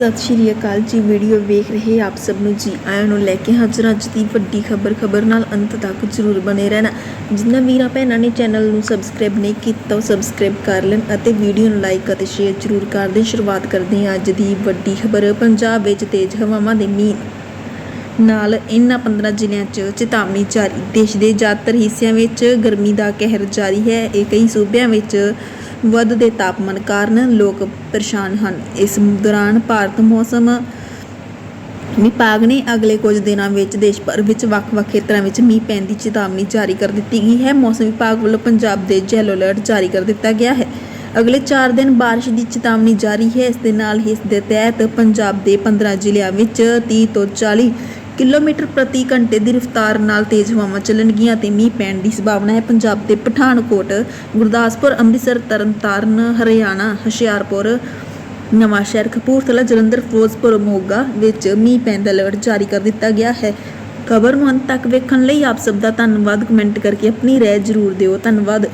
ਸਤਿ ਸ਼੍ਰੀ ਅਕਾਲ ਜੀ, ਵੀਡੀਓ ਵੇਖ ਰਹੇ ਆਪ ਸਭ ਨੂੰ ਜੀ। ਆਇਆਂ ਨੂੰ ਲੈ ਕੇ ਹਾਜ਼ਰ ਅੱਜ ਦੀ ਵੱਡੀ ਖਬਰ। ਖਬਰ ਨਾਲ ਅੰਤ ਤੱਕ ਜ਼ਰੂਰ ਬਨੇ ਰਹਿਣਾ। ਜਿਨ੍ਹਾਂ ਵੀਰਾਂ ਭੈਣਾਂ ਨੇ ਚੈਨਲ ਨੂੰ ਸਬਸਕ੍ਰਾਈਬ ਨਹੀਂ ਕੀਤਾ, ਉਹ ਸਬਸਕ੍ਰਾਈਬ ਕਰ ਲੈਣ ਅਤੇ ਵੀਡੀਓ ਨੂੰ ਲਾਈਕ ਅਤੇ ਸ਼ੇਅਰ ਜ਼ਰੂਰ ਕਰ ਦੇਣ। ਸ਼ੁਰੂਆਤ ਕਰਦੇ ਹਾਂ ਅੱਜ ਦੀ ਵੱਡੀ ਖਬਰ। ਪੰਜਾਬ ਵਿੱਚ ਤੇਜ਼ ਹਵਾਵਾਂ ਦੇ ਮੀਂਹ। ਨਾਲ ਇਨ੍ਹਾਂ 15 ਜ਼ਿਲ੍ਹਿਆਂ 'ਚ ਚੇਤਾਵਨੀ ਜਾਰੀ। ਦੇਸ਼ ਦੇ ਜ਼ਿਆਦਾਤਰ ਹਿੱਸਿਆਂ ਵਿੱਚ ਗਰਮੀ ਦਾ ਕਹਿਰ ਜਾਰੀ ਹੈ। ਇਹ ਕਈ ਸੂਬਿਆਂ ਵਿੱਚ ਵੱਧਦੇ ਤਾਪਮਾਨ ਕਾਰਨ ਲੋਕ ਪਰੇਸ਼ਾਨ ਹਨ। ਇਸ ਦੌਰਾਨ ਭਾਰਤ ਮੌਸਮ ਵਿਭਾਗ ਨੇ ਅਗਲੇ ਕੁਝ ਦਿਨਾਂ ਵਿੱਚ ਦੇਸ਼ ਭਰ ਵਿੱਚ ਵੱਖ-ਵੱਖ ਖੇਤਰਾਂ ਵਿੱਚ ਮੀਂਹ ਪੈਣ ਦੀ ਚੇਤਾਵਨੀ ਜਾਰੀ ਕਰ ਦਿੱਤੀ ਗਈ ਹੈ। ਮੌਸਮ ਵਿਭਾਗ ਵੱਲੋਂ ਪੰਜਾਬ ਦੇ ਯੈਲੋ ਅਲਰਟ ਜਾਰੀ ਕਰ ਦਿੱਤਾ ਗਿਆ ਹੈ। ਅਗਲੇ 4 ਦਿਨ ਬਾਰਿਸ਼ ਦੀ ਚੇਤਾਵਨੀ ਜਾਰੀ ਹੈ। ਇਸ ਦੇ ਨਾਲ ਹੀ ਇਸ ਦੇ ਤਹਿਤ ਪੰਜਾਬ ਦੇ 15 ਜ਼ਿਲ੍ਹਿਆਂ ਵਿੱਚ 30 ਤੋਂ 40 ਕਿਲੋਮੀਟਰ ਪ੍ਰਤੀ ਘੰਟੇ ਦੀ ਰਫ਼ਤਾਰ ਨਾਲ ਤੇਜ਼ ਹਵਾਵਾਂ ਚੱਲਣਗੀਆਂ ਤੇ ਮੀਂਹ ਪੈਣ ਦੀ ਸੰਭਾਵਨਾ ਹੈ। ਪੰਜਾਬ ਦੇ ਪਠਾਨਕੋਟ, ਗੁਰਦਾਸਪੁਰ, ਅੰਮ੍ਰਿਤਸਰ, ਤਰਨਤਾਰਨ, ਹਰਿਆਣਾ, ਹੁਸ਼ਿਆਰਪੁਰ, ਨਵਾਂਸ਼ਹਿਰ, ਕਪੂਰਥਲਾ, ਜਲੰਧਰ, ਫਿਰੋਜ਼ਪੁਰ, ਮੋਗਾ ਵਿੱਚ ਮੀਂਹ ਪੈਣ ਦਾ ਅਲਰਟ ਜਾਰੀ ਕਰ ਦਿੱਤਾ ਗਿਆ ਹੈ। ਖਬਰ ਨੂੰ ਅੰਤ ਤੱਕ ਵੇਖਣ ਲਈ ਆਪ ਸਭ ਦਾ ਧੰਨਵਾਦ। ਕਮੈਂਟ ਕਰਕੇ ਆਪਣੀ ਰਾਏ ਜ਼ਰੂਰ ਦਿਓ। ਧੰਨਵਾਦ।